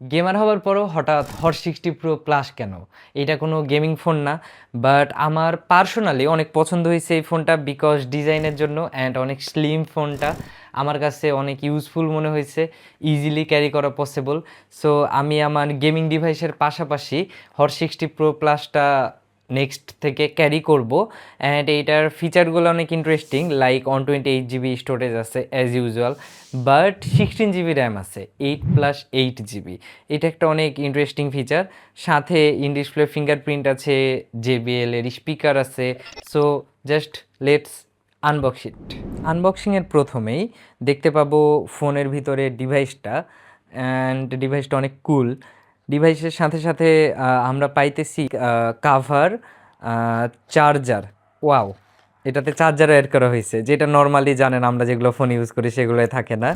Gamer হওয়ার পরও হঠাৎ হট সিক্সটি প্রো প্লাস কেন? এটা কোনো গেমিং ফোন না, বাট আমার পার্সোনালি অনেক পছন্দ হয়েছে এই ফোনটা বিকজ ডিজাইনের জন্য অ্যান্ড অনেক স্লিম ফোনটা। আমার কাছে অনেক ইউজফুল মনে হয়েছে ইজিলি ক্যারি করা পসিবল সো আমি আমার গেমিং ডিভাইসের পাশাপাশি হট সিক্সটি প্রো প্লাসটা নেক্সট থেকে ক্যারি করব অ্যান্ড এইটার ফিচারগুলো অনেক interesting like one twenty eight GB storage আছে as usual but sixteen GB RAM আছে এইট প্লাস এইট জিবি এটা একটা অনেক ইন্টারেস্টিং ফিচার সাথে ইন ফিঙ্গারপ্রিন্ট আছে জেবিএল এর স্পিকার আছে so just let's unbox it আনবক্সিংয়ের প্রথমেই দেখতে পাবো ফোনের ভিতরে ডিভাইসটা অ্যান্ড ডিভাইসটা অনেক কুল ডিভাইসের সাথে সাথে আমরা পাইতেছি কাভার চার্জার ওয়াও এটাতে চার্জার অ্যাড করা হয়েছে। যেটা নর্মালি জানেন আমরা যেগুলো ফোন ইউজ করি, সেগুলোয় থাকে না।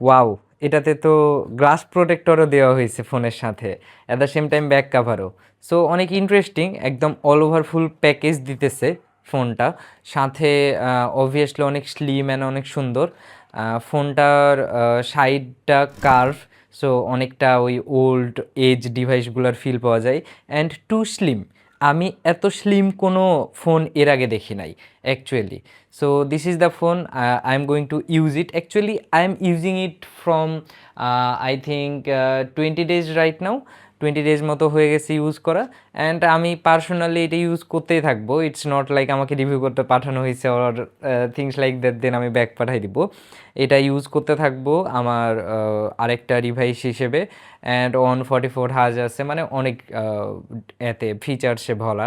ওয়াও এটাতে তো গ্লাস প্রোটেক্টরও দেওয়া হয়েছে ফোনের সাথে at the same time back কাভারও so অনেক ইন্টারেস্টিং একদম অল ওভার ফুল প্যাকেজ দিতেছে ফোনটা সাথে অবভিয়াসলি অনেক স্লিম অ্যান্ড অনেক সুন্দর। ফোনটার সাইডটা কার্ভ সো অনেকটা ওই ওল্ড এজ ডিভাইসগুলোর ফিল পাওয়া যায়। অ্যান্ড টু স্লিম আমি এত স্লিম কোনো ফোন এর আগে দেখি নাই actually so this is the phone I am going to use it actually I am using it from I think twenty days right now twenty days মতো হয়ে গেছে ইউজ করা অ্যান্ড আমি পার্সোনালি এটা ইউজ করতেই থাকব। ইটস নট লাইক আমাকে review করতে পাঠানো হয়েছে or things like that then আমি ব্যাক পাঠাই দিব। এটা ইউজ করতে থাকব আমার আহ, আরেকটা ডিভাইস হিসেবে অ্যান্ড ওয়ান ফর্টি ফোর হাজ আছে মানে অনেক এতে ফিচার্সে ভরা।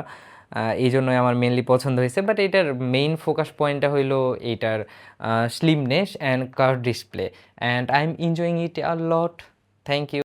এই জন্যই আমার মেনলি পছন্দ হয়েছে বাট এটার মেইন ফোকাস পয়েন্টটা হইল এইটার slimness and curve display and I am enjoying it a lot thank you